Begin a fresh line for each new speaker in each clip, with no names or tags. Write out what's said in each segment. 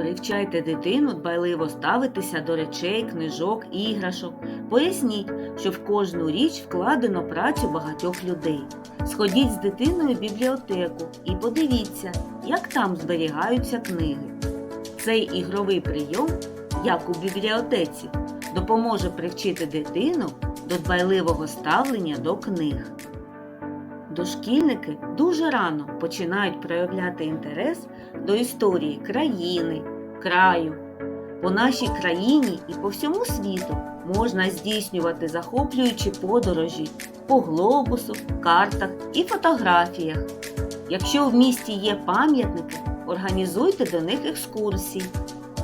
Привчайте дитину дбайливо ставитися до речей, книжок, іграшок. Поясніть, що в кожну річ вкладено працю багатьох людей. Сходіть з дитиною в бібліотеку і подивіться, як там зберігаються книги. Цей ігровий прийом, як у бібліотеці, допоможе привчити дитину до дбайливого ставлення до книг. Дошкільники дуже рано починають проявляти інтерес до історії країни, краю. По нашій країні і по всьому світу можна здійснювати захоплюючі подорожі по глобусу, картах і фотографіях. Якщо в місті є пам'ятники, організуйте до них екскурсії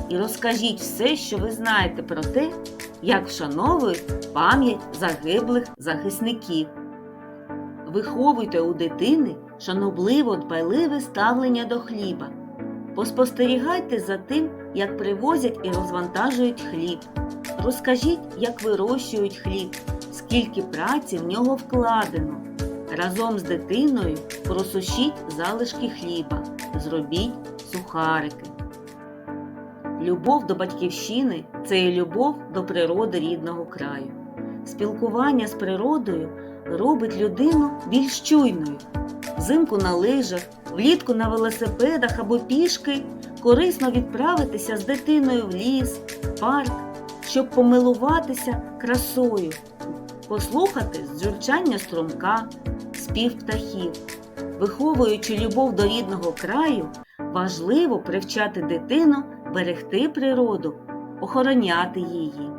і розкажіть все, що ви знаєте про те, як вшановують пам'ять загиблих захисників. Виховуйте у дитини шанобливо дбайливе ставлення до хліба. Поспостерігайте за тим, як привозять і розвантажують хліб. Розкажіть, як вирощують хліб, скільки праці в нього вкладено. Разом з дитиною просушіть залишки хліба, зробіть сухарики. Любов до батьківщини це і любов до природи рідного краю. Спілкування з природою робить людину більш чуйною. Взимку на лижах, влітку на велосипедах або пішки корисно відправитися з дитиною в ліс, парк, щоб помилуватися красою, послухати дзюрчання струмка, спів птахів. Виховуючи любов до рідного краю, важливо привчати дитину берегти природу, охороняти її.